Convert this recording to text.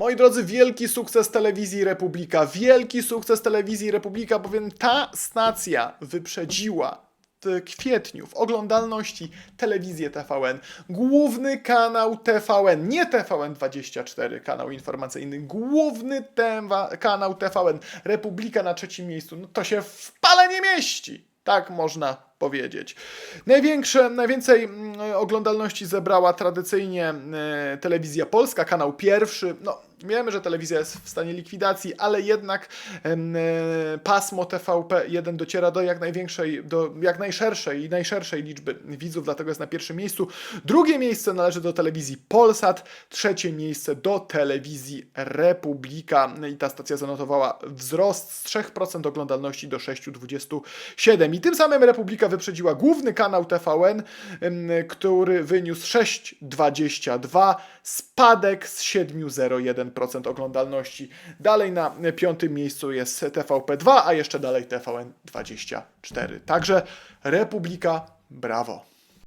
Moi drodzy, wielki sukces telewizji Republika. Wielki sukces telewizji Republika, bowiem ta stacja wyprzedziła w kwietniu w oglądalności telewizję TVN. Główny kanał TVN, nie TVN24, kanał informacyjny, główny tema, kanał TVN. Republika na trzecim miejscu. No to się w pale nie mieści. Tak można powiedzieć. Największe, najwięcej mm, oglądalności zebrała tradycyjnie e, telewizja polska, kanał pierwszy. No, wiemy, że telewizja jest w stanie likwidacji, ale jednak e, pasmo TVP1 dociera do jak największej, do jak najszerszej i najszerszej liczby widzów, dlatego jest na pierwszym miejscu. Drugie miejsce należy do telewizji Polsat, trzecie miejsce do telewizji Republika i ta stacja zanotowała wzrost z 3% oglądalności do 6,27 i tym samym Republika wyprzedziła główny kanał TVN, który wyniósł 6,22, spadek z 7,01% oglądalności. Dalej na piątym miejscu jest TVP2, a jeszcze dalej TVN24. Także Republika, brawo.